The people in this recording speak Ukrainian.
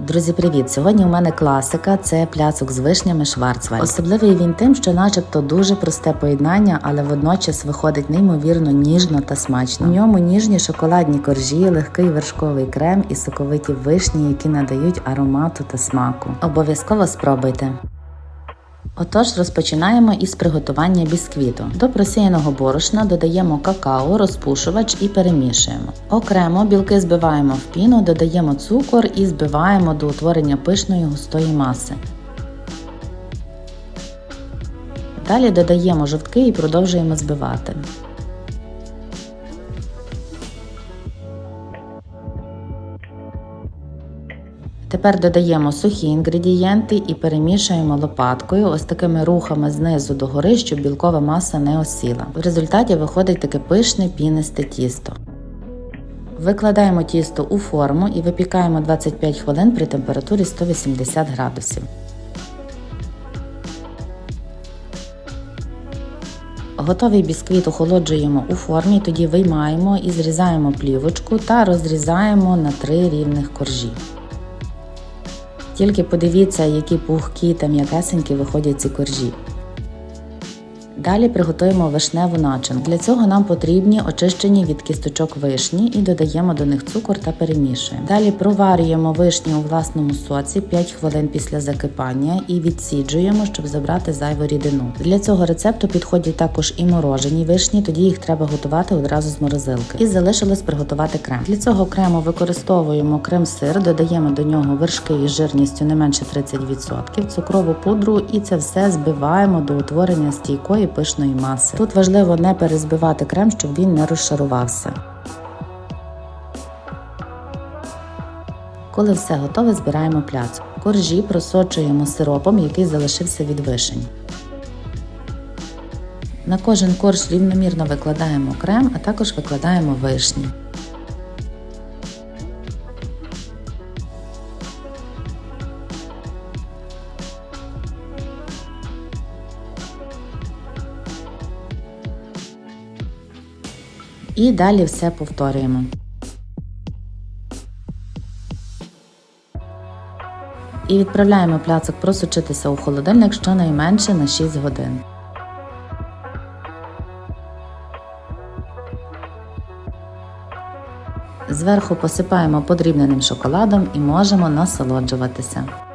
Друзі, привіт! Сьогодні у мене класика це пляцок з вишнями Шварцвальд. Особливий він тим, що, начебто, дуже просте поєднання, але водночас виходить неймовірно ніжно та смачно. У ньому ніжні шоколадні коржі, легкий вершковий крем і соковиті вишні, які надають аромату та смаку. Обов'язково спробуйте. Отож, розпочинаємо із приготування бісквіту. До просіяного борошна додаємо какао, розпушувач і перемішуємо. Окремо білки збиваємо в піну, додаємо цукор і збиваємо до утворення пишної густої маси. Далі додаємо жовтки і продовжуємо збивати. Тепер додаємо сухі інгредієнти і перемішуємо лопаткою ось такими рухами знизу до гори, щоб білкова маса не осіла. В результаті виходить таке пишне пінисте тісто. Викладаємо тісто у форму і випікаємо 25 хвилин при температурі 180 градусів. Готовий бісквіт охолоджуємо у формі, тоді виймаємо і зрізаємо плівочку та розрізаємо на три рівних коржі. Тільки подивіться, які пухкі та м'якесенькі виходять ці коржі. Далі приготуємо вишневу начинку. Для цього нам потрібні очищені від кісточок вишні і додаємо до них цукор та перемішуємо. Далі проварюємо вишні у власному соці 5 хвилин після закипання і відсіджуємо, щоб забрати зайву рідину. Для цього рецепту підходять також і морожені вишні, тоді їх треба готувати одразу з морозилки. І залишилось приготувати крем. Для цього окремо використовуємо крем-сир, додаємо до нього вершки із жирністю не менше 30%, цукрову пудру і це все збиваємо до утворення стійкої пишної маси. Тут важливо не перезбивати крем, щоб він не розшарувався. Коли все готове, збираємо пляцу. Коржі просочуємо сиропом, який залишився від вишень. На кожен корж рівномірно викладаємо крем, а також викладаємо вишні. І далі все повторюємо. І відправляємо пляцок просочитися у холодильник щонайменше на 6 годин. Зверху посипаємо подрібненим шоколадом і можемо насолоджуватися.